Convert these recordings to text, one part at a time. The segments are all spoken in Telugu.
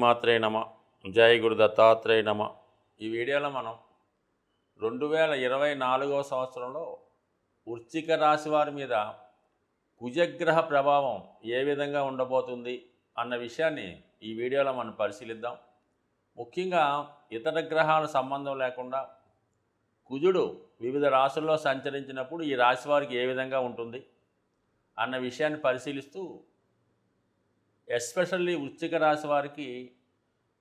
శ్రీమాత్రే నమ జై గురు దత్తాత్రేయ నమ. ఈ వీడియోలో మనం రెండు వేల ఇరవై నాలుగవ సంవత్సరంలో వృశ్చిక రాశి వారి మీద కుజగ్రహ ప్రభావం ఏ విధంగా ఉండబోతుంది అన్న విషయాన్ని ఈ వీడియోలో మనం పరిశీలిద్దాం. ముఖ్యంగా ఇతర గ్రహాల సంబంధం లేకుండా కుజుడు వివిధ రాశుల్లో సంచరించినప్పుడు ఈ రాశి వారికి ఏ విధంగా ఉంటుంది అన్న విషయాన్ని పరిశీలిస్తూ ఎస్పెషల్లీ వృశ్చిక రాశి వారికి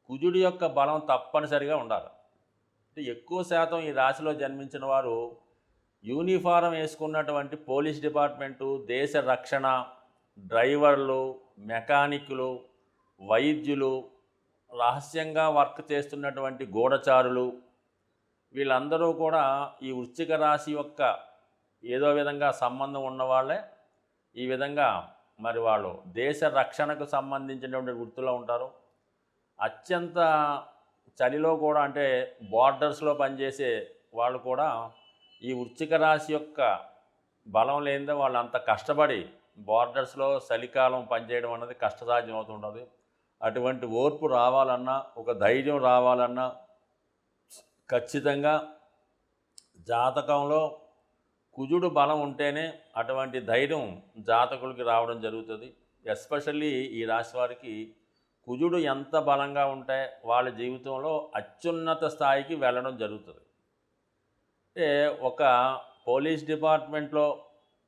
కుజుడి యొక్క బలం తప్పనిసరిగా ఉండాలి. అంటే ఎక్కువ శాతం ఈ రాశిలో జన్మించిన వారు యూనిఫారం వేసుకున్నటువంటి పోలీస్ డిపార్ట్మెంటు దేశ రక్షణ డ్రైవర్లు మెకానిక్లు వైద్యులు రహస్యంగా వర్క్ చేస్తున్నటువంటి గూఢచారులు వీళ్ళందరూ కూడా ఈ వృశ్చిక రాశి యొక్క ఏదో విధంగా సంబంధం ఉన్నవాళ్ళే. ఈ విధంగా మరి వాళ్ళు దేశ రక్షణకు సంబంధించినటువంటి వృత్తిలో ఉంటారు. అత్యంత చలిలో కూడా అంటే బార్డర్స్లో పనిచేసే వాళ్ళు కూడా ఈ వృచ్చిక రాశి యొక్క బలం లేనిదే వాళ్ళు అంత కష్టపడి బార్డర్స్లో చలికాలం పనిచేయడం అన్నది కష్టసాధ్యం అవుతుంటుంది. అటువంటి ఓర్పు రావాలన్నా ఒక ధైర్యం రావాలన్నా ఖచ్చితంగా జాతకంలో కుజుడు బలం ఉంటేనే అటువంటి ధైర్యం జాతకులకి రావడం జరుగుతుంది. ఎస్పెషల్లీ ఈ రాశి వారికి కుజుడు ఎంత బలంగా ఉంటే వాళ్ళ జీవితంలో అత్యున్నత స్థాయికి వెళ్ళడం జరుగుతుంది. అంటే ఒక పోలీస్ డిపార్ట్మెంట్లో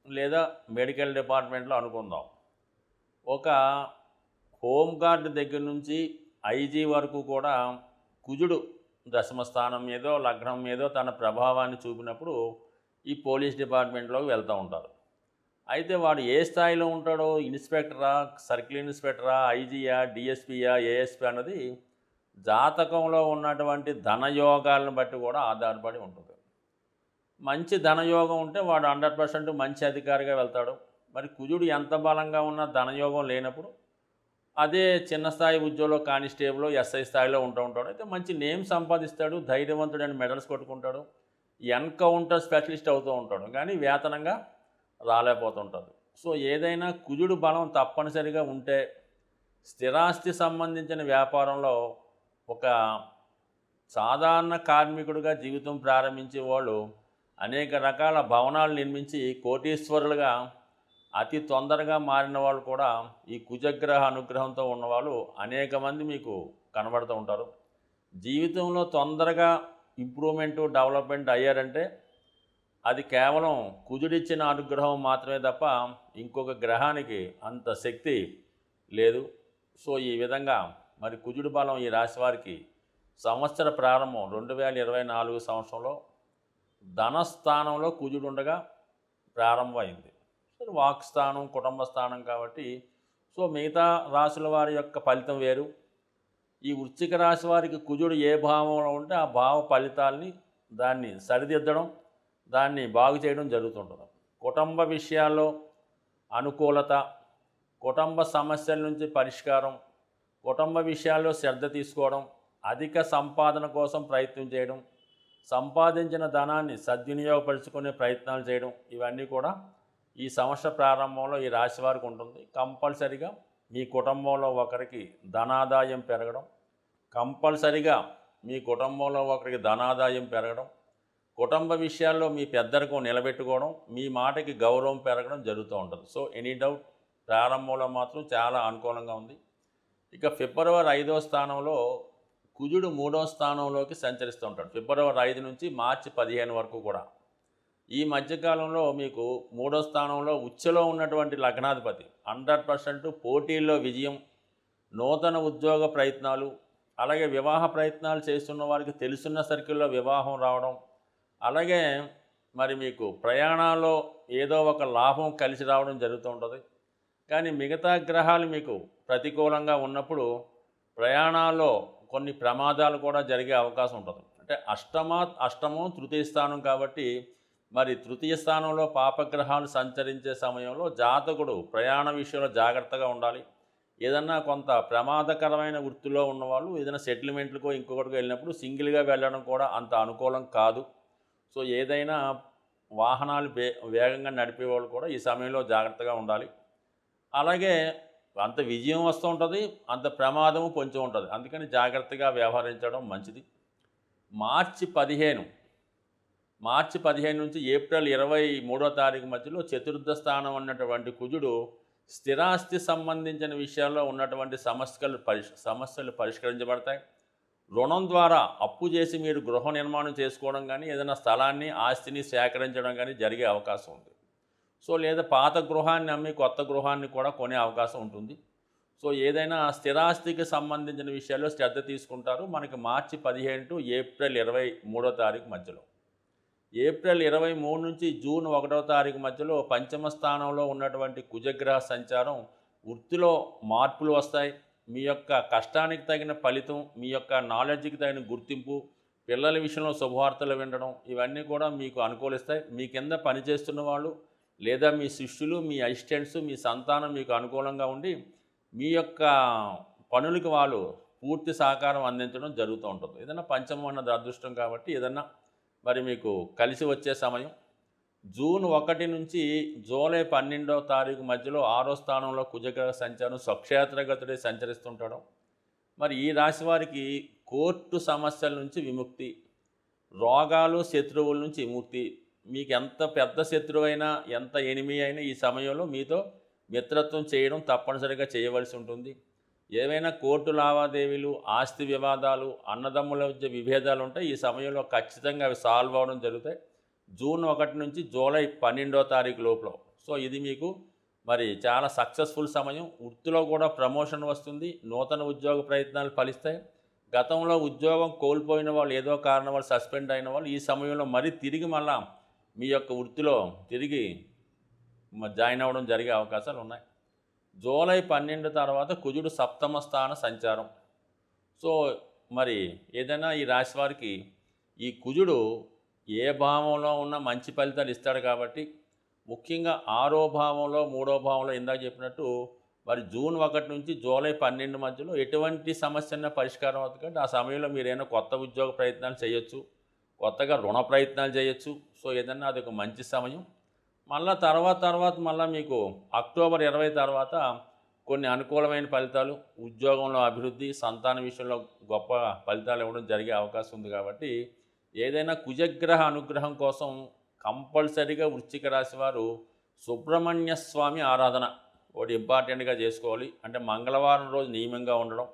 లేదా మెడికల్ డిపార్ట్మెంట్లో అనుకుందాం. ఒక హోంగార్డ్ దగ్గర నుంచి ఐజీ వరకు కూడా కుజుడు దశమ స్థానం మీదో లగ్నం మీదో తన ప్రభావాన్ని చూపినప్పుడు ఈ పోలీస్ డిపార్ట్మెంట్లోకి వెళ్తూ ఉంటారు. అయితే వాడు ఏ స్థాయిలో ఉంటాడో ఇన్స్పెక్టరా సర్కిల్ ఇన్స్పెక్టరా ఐజీయా డిఎస్పీయా ఏఎస్పీ అన్నది జాతకంలో ఉన్నటువంటి ధనయోగాలను బట్టి కూడా ఆధారపడి ఉంటుంది. మంచి ధనయోగం ఉంటే వాడు హండ్రెడ్ పర్సెంట్ మంచి అధికారిగా వెళ్తాడు. మరి కుజుడు ఎంత బలంగా ఉన్నా ధనయోగం లేనప్పుడు అదే చిన్న స్థాయి ఉద్యోగంలో కానిస్టేబుల్ ఎస్ఐ స్థాయిలో ఉంటూ ఉంటాడు. అయితే మంచి నేమ్ సంపాదిస్తాడు ధైర్యవంతుడని మెడల్స్ కొట్టుకుంటాడు. ఎన్కౌంటర్ స్పెషలిస్ట్ అవుతూ ఉంటాడు కానీ వేతనంగా రాలేకపోతుంటాడు. సో ఏదైనా కుజుడు బలం తప్పనిసరిగా ఉంటే స్థిరాస్తి సంబంధించిన వ్యాపారంలో ఒక సాధారణ కార్మికుడిగా జీవితం ప్రారంభించే వాళ్ళు అనేక రకాల భవనాలు నిర్మించి కోటీశ్వరులుగా అతి తొందరగా మారిన వాళ్ళు కూడా ఈ కుజగ్రహ అనుగ్రహంతో ఉన్నవాళ్ళు అనేక మంది మీకు కనబడుతూ ఉంటారు. జీవితంలో తొందరగా ఇంప్రూవ్మెంట్ డెవలప్మెంట్ అయ్యారంటే అది కేవలం కుజుడిచ్చిన అనుగ్రహం మాత్రమే తప్ప ఇంకొక గ్రహానికి అంత శక్తి లేదు. సో ఈ విధంగా మరి కుజుడు బలం ఈ రాశి వారికి సంవత్సర ప్రారంభం రెండు వేల ఇరవై నాలుగు సంవత్సరంలో ధనస్థానంలో కుజుడు ఉండగా ప్రారంభమైంది. సో వాక్ స్థానం కుటుంబ స్థానం కాబట్టి సో మిగతా రాశుల వారి యొక్క ఫలితం వేరు. ఈ వృశ్చిక రాశి వారికి కుజుడు ఏ భావంలో ఉంటే ఆ భావ ఫలితాల్ని దాన్ని సరిదిద్దడం దాన్ని బాగు చేయడం జరుగుతుంటుంది. కుటుంబ విషయాల్లో అనుకూలత కుటుంబ సమస్యల నుంచి పరిష్కారం కుటుంబ విషయాల్లో శ్రద్ధ తీసుకోవడం అధిక సంపాదన కోసం ప్రయత్నం చేయడం సంపాదించిన ధనాన్ని సద్వినియోగపరుచుకునే ప్రయత్నాలు చేయడం ఇవన్నీ కూడా ఈ సంవత్సర ప్రారంభంలో ఈ రాశి వారికి ఉంటుంది. కంపల్సరిగా మీ కుటుంబంలో ఒకరికి ధనాదాయం పెరగడం కంపల్సరిగా మీ కుటుంబంలో ఒకరికి ధనాదాయం పెరగడం కుటుంబ విషయాల్లో మీ పెద్దరికం నిలబెట్టుకోవడం మీ మాటకి గౌరవం పెరగడం జరుగుతూ ఉంటుంది. సో ఎనీ డౌట్ ప్రారంభంలో మాత్రం చాలా అనుకూలంగా ఉంది. ఇక ఫిబ్రవరి ఐదో స్థానంలో కుజుడు మూడో స్థానంలోకి సంచరిస్తూ ఉంటాడు. ఫిబ్రవరి ఐదు నుంచి మార్చి పదిహేను వరకు కూడా. ఈ మధ్యకాలంలో మీకు మూడో స్థానంలో ఉచ్చలో ఉన్నటువంటి లగ్నాధిపతి హండ్రెడ్ పర్సెంట్ పోటీల్లో విజయం నూతన ఉద్యోగ ప్రయత్నాలు అలాగే వివాహ ప్రయత్నాలు చేస్తున్న వారికి తెలుసున్న సర్కిల్లో వివాహం రావడం అలాగే మరి మీకు ప్రయాణాల్లో ఏదో ఒక లాభం కలిసి రావడం జరుగుతూ ఉంటుంది. కానీ మిగతా గ్రహాలు మీకు ప్రతికూలంగా ఉన్నప్పుడు ప్రయాణాల్లో కొన్ని ప్రమాదాలు కూడా జరిగే అవకాశం ఉంటుంది. అంటే అష్టమా అష్టమం తృతీయ స్థానం కాబట్టి మరి తృతీయ స్థానంలో పాపగ్రహాలు సంచరించే సమయంలో జాతకుడు ప్రయాణ విషయంలో జాగ్రత్తగా ఉండాలి. ఏదన్నా కొంత ప్రమాదకరమైన వృత్తిలో ఉన్నవాళ్ళు ఏదైనా సెటిల్మెంట్లకో ఇంకొకటికో వెళ్ళినప్పుడు సింగిల్గా వెళ్ళడం కూడా అంత అనుకూలం కాదు. సో ఏదైనా వాహనాలు వే వేగంగా నడిపేవాళ్ళు కూడా ఈ సమయంలో జాగ్రత్తగా ఉండాలి. అలాగే అంత విజయం వస్తూ ఉంటుంది అంత ప్రమాదము పొంచి ఉంటుంది. అందుకని జాగ్రత్తగా వ్యవహరించడం మంచిది. మార్చి పదిహేను మార్చి పదిహేను నుంచి ఏప్రిల్ ఇరవై మూడో తారీఖు మధ్యలో చతుర్థ స్థానం ఉన్నటువంటి కుజుడు స్థిరాస్తి సంబంధించిన విషయాల్లో ఉన్నటువంటి సమస్యలు పరిష్ సమస్యలు పరిష్కరించబడతాయి. రుణం ద్వారా అప్పు చేసి మీరు గృహ నిర్మాణం చేసుకోవడం కానీ ఏదైనా స్థలాన్ని ఆస్తిని సేకరించడం కానీ జరిగే అవకాశం ఉంది. సో లేదా పాత గృహాన్ని అమ్మి కొత్త గృహాన్ని కూడా కొనే అవకాశం ఉంటుంది. సో ఏదైనా స్థిరాస్తికి సంబంధించిన విషయాల్లో శ్రద్ధ తీసుకుంటారు. మనకి మార్చి పదిహేను టు ఏప్రిల్ ఇరవై మూడో తారీఖు మధ్యలో. ఏప్రిల్ ఇరవై మూడు నుంచి జూన్ ఒకటో తారీఖు మధ్యలో పంచమ స్థానంలో ఉన్నటువంటి కుజగ్రహ సంచారం వృత్తిలో మార్పులు వస్తాయి. మీ యొక్క కష్టానికి తగిన ఫలితం మీ యొక్క నాలెడ్జ్కి తగిన గుర్తింపు పిల్లల విషయంలో శుభవార్తలు వినడం ఇవన్నీ కూడా మీకు అనుకూలిస్తాయి. మీ కింద పనిచేస్తున్న వాళ్ళు లేదా మీ శిష్యులు మీ అసిస్టెంట్స్ మీ సంతానం మీకు అనుకూలంగా ఉండి మీ యొక్క పనులకు వాళ్ళు పూర్తి సహకారం అందించడం జరుగుతూ ఉంటుంది. ఏదైనా పంచమం అన్నది అదృష్టం కాబట్టి ఏదైనా మరి మీకు కలిసి వచ్చే సమయం. జూన్ ఒకటి నుంచి జూలై పన్నెండవ తారీఖు మధ్యలో ఆరో స్థానంలో కుజగ్రహ సంచారం స్వక్షేత్రగతుడే సంచరిస్తుంటాడు. మరి ఈ రాశి వారికి కోర్టు సమస్యల నుంచి విముక్తి రోగాలు శత్రువుల నుంచి విముక్తి. మీకు ఎంత పెద్ద శత్రువైనా ఎంత ఎనిమి అయినా ఈ సమయంలో మీతో మిత్రత్వం చేయడం తప్పనిసరిగా చేయవలసి ఉంటుంది. ఏవైనా కోర్టు లావాదేవీలు ఆస్తి వివాదాలు అన్నదమ్ముల మధ్య విభేదాలు ఉంటాయి ఈ సమయంలో ఖచ్చితంగా అవి సాల్వ్ అవ్వడం జరుగుతాయి. జూన్ ఒకటి నుంచి జూలై పన్నెండో తారీఖు లోపల. సో ఇది మీకు మరి చాలా సక్సెస్ఫుల్ సమయం. వృత్తిలో కూడా ప్రమోషన్ వస్తుంది. నూతన ఉద్యోగ ప్రయత్నాలు ఫలిస్తాయి. గతంలో ఉద్యోగం కోల్పోయిన వాళ్ళు ఏదో కారణం వల్ల సస్పెండ్ అయిన వాళ్ళు ఈ సమయంలో మరీ తిరిగి మళ్ళా మీ యొక్క వృత్తిలో తిరిగి జాయిన్ అవ్వడం జరిగే అవకాశాలు ఉన్నాయి. జూలై పన్నెండు తర్వాత కుజుడు సప్తమ స్థాన సంచారం. సో మరి ఏదైనా ఈ రాశి వారికి ఈ కుజుడు ఏ భావంలో ఉన్న మంచి ఫలితాలు ఇస్తాడు కాబట్టి ముఖ్యంగా ఆరో భావంలో మూడో భావంలో ఇందాక చెప్పినట్టు మరి జూన్ ఒకటి నుంచి జూలై పన్నెండు మధ్యలో ఎటువంటి సమస్యన పరిష్కారం అవుతుంది కాబట్టి ఆ సమయంలో మీరు ఏమైనా కొత్త ఉద్యోగ ప్రయత్నాలు చేయొచ్చు కొత్తగా రుణ ప్రయత్నాలు చేయొచ్చు. సో ఏదన్నా అది ఒక మంచి సమయం. మళ్ళా తర్వాత తర్వాత మళ్ళీ మీకు అక్టోబర్ ఇరవై తర్వాత కొన్ని అనుకూలమైన ఫలితాలు ఉద్యోగంలో అభివృద్ధి సంతాన విషయంలో గొప్ప ఫలితాలు ఇవ్వడం జరిగే అవకాశం ఉంది కాబట్టి ఏదైనా కుజగ్రహ అనుగ్రహం కోసం కంపల్సరీగా వృశ్చిక రాశి వారు సుబ్రహ్మణ్య స్వామి ఆరాధన ఒకటి ఇంపార్టెంట్గా చేసుకోవాలి. అంటే మంగళవారం రోజు నియమంగా ఉండడం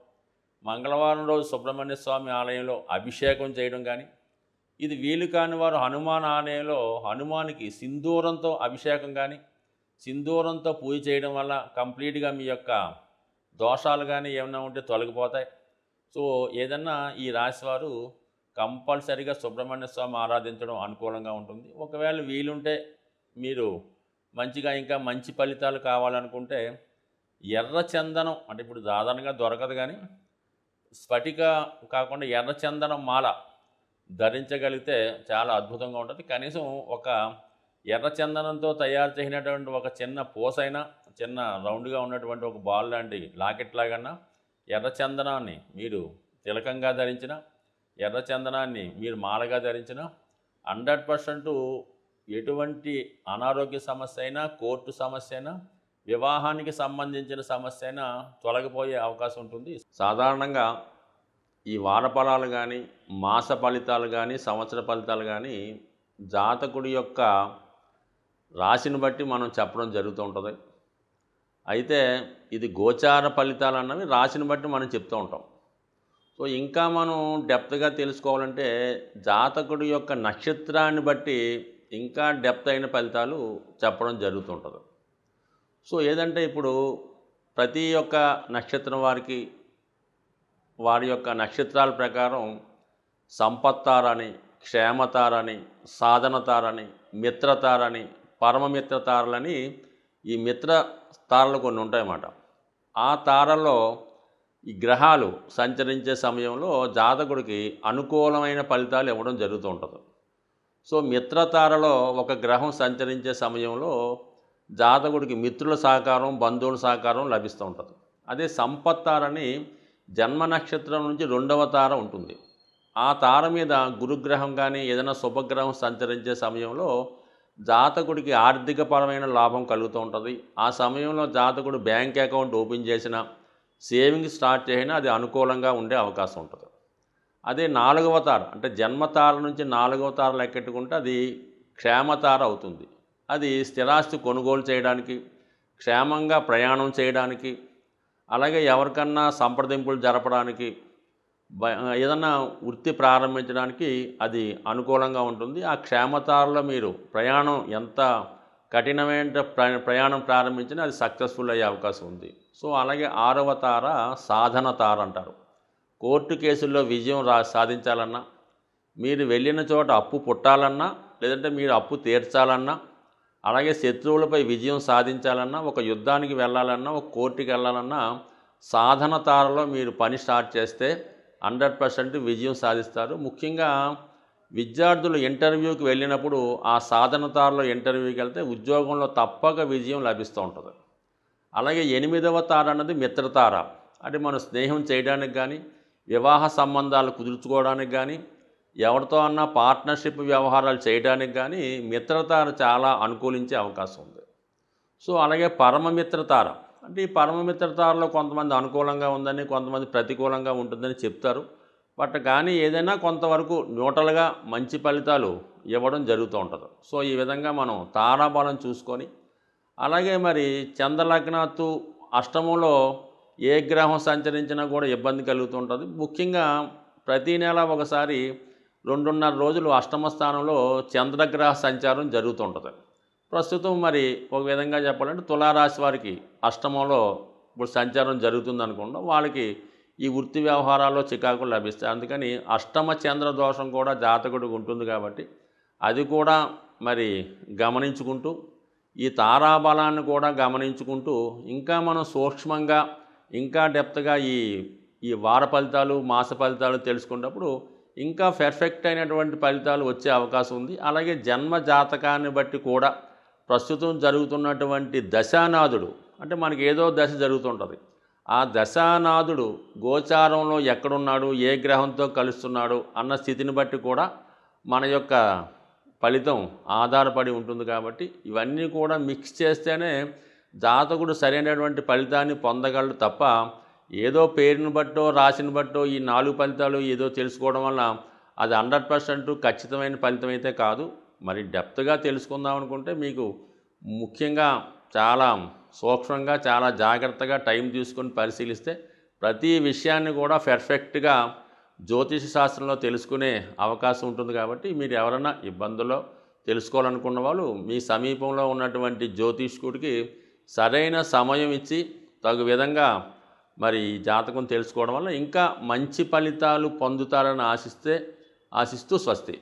మంగళవారం రోజు సుబ్రహ్మణ్య స్వామి ఆలయంలో అభిషేకం చేయడం కానీ ఇది వీలు కాని వారు హనుమాన్ ఆలయంలో హనుమానికి సింధూరంతో అభిషేకం కానీ సింధూరంతో పూజ చేయడం వల్ల కంప్లీట్గా మీ యొక్క దోషాలు కానీ ఏమైనా ఉంటే తొలగిపోతాయి. సో ఏదన్నా ఈ రాశివారు కంపల్సరిగా సుబ్రహ్మణ్య స్వామి ఆరాధించడం అనుకూలంగా ఉంటుంది. ఒకవేళ వీలుంటే మీరు మంచిగా ఇంకా మంచి ఫలితాలు కావాలనుకుంటే ఎర్ర చందనం అంటే ఇప్పుడు సాధారణంగా దొరకదు కానీ స్ఫటిక కాకుండా ఎర్ర చందనం మాల ధరించగలిగితే చాలా అద్భుతంగా ఉంటుంది. కనీసం ఒక ఎర్ర చందనంతో తయారు చేసినటువంటి ఒక చిన్న పోసైనా చిన్న రౌండ్గా ఉన్నటువంటి ఒక బాల్ లాంటి లాకెట్ లాగన్నా ఎర్ర చందనాన్ని మీరు తిలకంగా ధరించిన ఎర్ర చందనాన్ని మీరు మాలగా ధరించిన హండ్రెడ్ పర్సెంట్ ఎటువంటి అనారోగ్య సమస్య అయినా కోర్టు సమస్య అయినా వివాహానికి సంబంధించిన సమస్య అయినా తొలగిపోయే అవకాశం ఉంటుంది. సాధారణంగా ఈ వార ఫలాలు కానీ మాస ఫలితాలు కానీ సంవత్సర ఫలితాలు కానీ జాతకుడి యొక్క రాశిని బట్టి మనం చెప్పడం జరుగుతూ ఉంటుంది. అయితే ఇది గోచార ఫలితాలు అన్నవి రాశిని బట్టి మనం చెప్తూ ఉంటాం. సో ఇంకా మనం డెప్త్గా తెలుసుకోవాలంటే జాతకుడి యొక్క నక్షత్రాన్ని బట్టి ఇంకా డెప్త్ అయిన ఫలితాలు చెప్పడం జరుగుతుంటుంది సో ఏదంటే ఇప్పుడు ప్రతి ఒక్క నక్షత్రం వారికి వారి యొక్క నక్షత్రాల ప్రకారం సంపత్తారని క్షేమతారని సాధనతారని మిత్రతారని పరమమిత్రతారలని ఈ మిత్ర తారలు కొన్ని ఉంటాయన్నమాట. ఆ తారల్లో ఈ గ్రహాలు సంచరించే సమయంలో జాతకుడికి అనుకూలమైన ఫలితాలు ఇవ్వడం జరుగుతూ ఉంటుంది. సో మిత్రతారలో ఒక గ్రహం సంచరించే సమయంలో జాతకుడికి మిత్రుల సహకారం బంధువుల సహకారం లభిస్తూ ఉంటుంది. అదే సంపత్తారని జన్మ నక్షత్రం నుంచి రెండవ తార ఉంటుంది. ఆ తార మీద గురుగ్రహం కానీ ఏదైనా శుభగ్రహం సంచరించే సమయంలో జాతకుడికి ఆర్థికపరమైన లాభం కలుగుతూ ఉంటుంది. ఆ సమయంలో జాతకుడు బ్యాంక్ అకౌంట్ ఓపెన్ చేసిన సేవింగ్స్ స్టార్ట్ చేసినా అది అనుకూలంగా ఉండే అవకాశం ఉంటుంది. అదే నాలుగవ తార అంటే జన్మతార నుంచి నాలుగవ తార లెక్కెట్టుకుంటే అది క్షేమతార అవుతుంది. అది స్థిరాస్తి కొనుగోలు చేయడానికి క్షేమంగా ప్రయాణం చేయడానికి అలాగే ఎవరికన్నా సంప్రదింపులు జరపడానికి ఏదన్నా వృత్తి ప్రారంభించడానికి అది అనుకూలంగా ఉంటుంది. ఆ క్షేమతారలో మీరు ప్రయాణం ఎంత కఠినమైన ప్ర- ప్రయాణం ప్రారంభించినా అది సక్సెస్ఫుల్ అయ్యే అవకాశం ఉంది. సో అలాగే ఆరవ తార సాధన తార అంటారు. కోర్టు కేసుల్లో విజయం రా సాధించాలన్నా మీరు వెళ్ళిన చోట అప్పు పుట్టాలన్నా లేదంటే మీరు అప్పు తీర్చాలన్నా అలాగే శత్రువులపై విజయం సాధించాలన్నా ఒక యుద్ధానికి వెళ్ళాలన్నా ఒక కోర్టుకి వెళ్ళాలన్నా సాధన తారలో మీరు పని స్టార్ట్ చేస్తే హండ్రెడ్ పర్సెంట్ విజయం సాధిస్తారు. ముఖ్యంగా విద్యార్థులు ఇంటర్వ్యూకి వెళ్ళినప్పుడు ఆ సాధన తారలో ఇంటర్వ్యూకి వెళ్తే ఉద్యోగంలో తప్పక విజయం లభిస్తూ ఉంటుంది. అలాగే ఎనిమిదవ తార అన్నది మిత్రతార. అంటే మనం స్నేహం చేయడానికి కానీ వివాహ సంబంధాలు కుదుర్చుకోవడానికి కానీ ఎవరితో అన్నా పార్ట్నర్షిప్ వ్యవహారాలు చేయడానికి కానీ మిత్రతార చాలా అనుకూలించే అవకాశం ఉంది. సో అలాగే పరమమిత్రతార అంటే ఈ పరమమిత్రతారలో కొంతమంది అనుకూలంగా ఉందని కొంతమంది ప్రతికూలంగా ఉంటుందని చెప్తారు. బట్ కానీ ఏదైనా కొంతవరకు న్యూట్రల్గా మంచి ఫలితాలు ఇవ్వడం జరుగుతూ ఉంటుంది. సో ఈ విధంగా మనం తారాబలం చూసుకొని అలాగే మరి చంద్రలగ్నాత్తు అష్టమంలో ఏ గ్రహం సంచరించినా కూడా ఇబ్బంది కలుగుతుంటుంది ముఖ్యంగా ప్రతి నెల ఒకసారి రెండున్నర రోజులు అష్టమ స్థానంలో చంద్రగ్రహ సంచారం జరుగుతుంటుంది. ప్రస్తుతం మరి ఒక విధంగా చెప్పాలంటే తులారాశి వారికి అష్టమంలో ఇప్పుడు సంచారం జరుగుతుంది అనుకుంటాం వాళ్ళకి ఈ వృత్తి వ్యవహారాల్లో చికాకులు లభిస్తాయి. అందుకని అష్టమ చంద్ర దోషం కూడా జాతకుడికి ఉంటుంది కాబట్టి అది కూడా మరి గమనించుకుంటూ ఈ తారాబలాన్ని కూడా గమనించుకుంటూ ఇంకా మనం సూక్ష్మంగా ఇంకా డెప్త్గా ఈ ఈ వార ఫలితాలు మాస ఫలితాలు తెలుసుకున్నప్పుడు ఇంకా పెర్ఫెక్ట్ అయినటువంటి ఫలితాలు వచ్చే అవకాశం ఉంది. అలాగే జన్మ జాతకాన్ని బట్టి కూడా ప్రస్తుతం జరుగుతున్నటువంటి దశానాథుడు అంటే మనకి ఏదో దశ జరుగుతుంటుంది. ఆ దశానాథుడు గోచారంలో ఎక్కడున్నాడు ఏ గ్రహంతో కలుస్తున్నాడు అన్న స్థితిని బట్టి కూడా మన యొక్క ఫలితం ఆధారపడి ఉంటుంది కాబట్టి ఇవన్నీ కూడా మిక్స్ చేస్తేనే జాతకుడు సరైనటువంటి ఫలితాన్ని పొందగలడు తప్ప ఏదో పేరుని బట్టో రాసిన బట్టో ఈ నాలుగు ఫలితాలు ఏదో తెలుసుకోవడం వల్ల అది హండ్రెడ్ పర్సెంట్ ఖచ్చితమైన ఫలితం అయితే కాదు. మరి డెప్త్గా తెలుసుకుందాం అనుకుంటే మీకు ముఖ్యంగా చాలా సూక్ష్మంగా చాలా జాగ్రత్తగా టైం తీసుకొని పరిశీలిస్తే ప్రతి విషయాన్ని కూడా పెర్ఫెక్ట్గా జ్యోతిష శాస్త్రంలో తెలుసుకునే అవకాశం ఉంటుంది కాబట్టి మీరు ఎవరైనా ఇబ్బందుల్లో తెలుసుకోవాలనుకున్న వాళ్ళు మీ సమీపంలో ఉన్నటువంటి జ్యోతిష్కుడికి సరైన సమయం ఇచ్చి తగు విధంగా మరి జాతకం తెలుసుకోవడం వల్ల ఇంకా మంచి ఫలితాలు పొందుతారని ఆశిస్తే ఆశిస్తూ స్వస్తి.